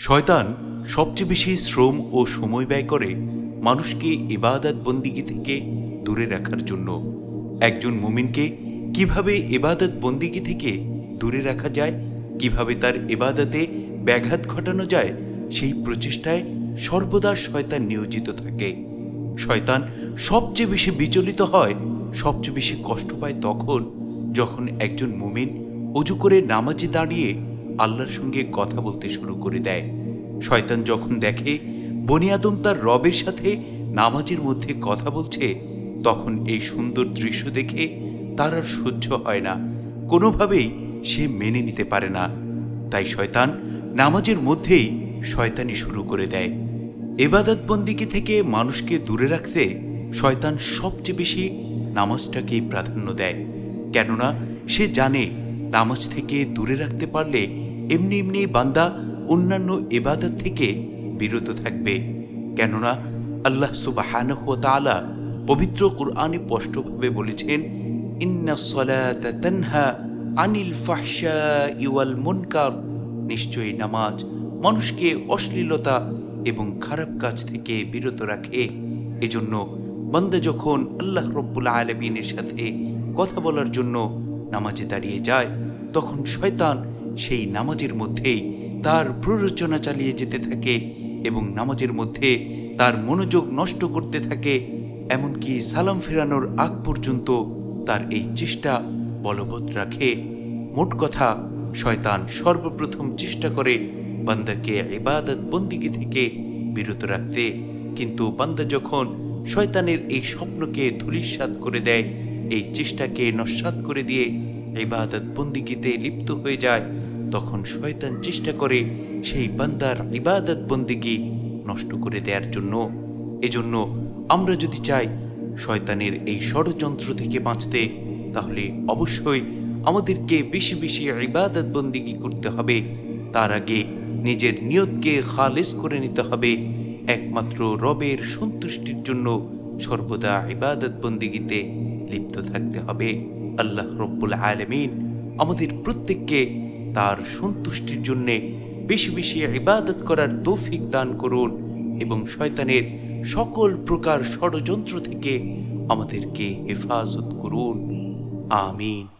শয়তান সবচেয়ে বেশি শ্রম ও সময় ব্যয় করে মানুষকে ইবাদত বন্দিগি থেকে দূরে রাখার জন্য। একজন মুমিনকে কীভাবে ইবাদত বন্দিগি থেকে দূরে রাখা যায়, কীভাবে তার ইবাদতে ব্যাঘাত ঘটানো যায়, সেই প্রচেষ্টায় সর্বদা শয়তান নিয়োজিত থাকে। শয়তান সবচেয়ে বেশি বিচলিত হয়, সবচেয়ে বেশি কষ্ট পায় তখন, যখন একজন মুমিন অজু করে নামাজে দাঁড়িয়ে আল্লাহর সঙ্গে কথা বলতে শুরু করে দেয়। শয়তান যখন দেখে বনিয়াদম তার রবের সাথে নামাজের মধ্যে কথা বলছে, তখন এই সুন্দর দৃশ্য দেখে তার আর সহ্য হয় না। কোনোভাবেই সে মেনে নিতে পারে না। তাই শয়তান নামাজের মধ্যেই শয়তানি শুরু করে দেয়। এবাদত বন্দিকে থেকে মানুষকে দূরে রাখতে শয়তান সবচেয়ে বেশি নামাজটাকেই প্রাধান্য দেয়। কেননা সে জানে নামাজ থেকে দূরে রাখতে পারলে এমনি এমনি বান্দা অন্যান্য এবাদত থেকে বিরত থাকবে। কেননা আল্লাহ সুবাহানহ পবিত্র কোরআনে স্পষ্টভাবে বলেছেন, ইন্না আনিল ফাহশা ইওয়াল মুনকার। নিশ্চয়ই নামাজ মানুষকে অশ্লীলতা এবং খারাপ কাজ থেকে বিরত রাখে। এজন্য বান্দা যখন আল্লাহ রব্বুল আলমিনের সাথে কথা বলার জন্য নামাজে দাঁড়িয়ে যায়, তখন শয়তান সেই নামাজের মধ্যেই তার প্ররোচনা চালিয়ে যেতে থাকে এবং নামাজের মধ্যে তার মনোযোগ নষ্ট করতে থাকে, এমনকি সালাম ফেরানোর আগ পর্যন্ত তার এই চেষ্টা বলবৎ রাখে। মোট কথা, শয়তান সর্বপ্রথম চেষ্টা করে বান্দাকে ইবাদত বন্দিগি থেকে বিরত রাখতে, কিন্তু বান্দা যখন শয়তানের এই স্বপ্নকে ধূলিসাৎ করে দেয়, এই চেষ্টাকে নস্বাত করে দিয়ে ইবাদত বন্দিগিতে লিপ্ত হয়ে যায় তখন শয়তান চেষ্টা করে সেই বান্দার ইবাদত বন্দিগি নষ্ট করে দেওয়ার জন্য। এজন্য আমরা যদি চাই শয়তানের এই ষড়যন্ত্র থেকে বাঁচতে, তাহলে অবশ্যই আমাদেরকে বেশি বেশি ইবাদত বন্দিগি করতে হবে। তার আগে নিজের নিয়তকে খালেজ করে নিতে হবে। একমাত্র রবের সন্তুষ্টির জন্য সর্বদা ইবাদত বন্দিগিতে লিপ্ত থাকতে হবে। আল্লাহ রব্বুল আলমিন আমাদের প্রত্যেককে তার সন্তুষ্টির জন্যে বেশি বেশি ইবাদত করার তৌফিক দান করুন এবং শয়তানের সকল প্রকার ষড়যন্ত্র থেকে আমাদেরকে হেফাজত করুন। আমিন।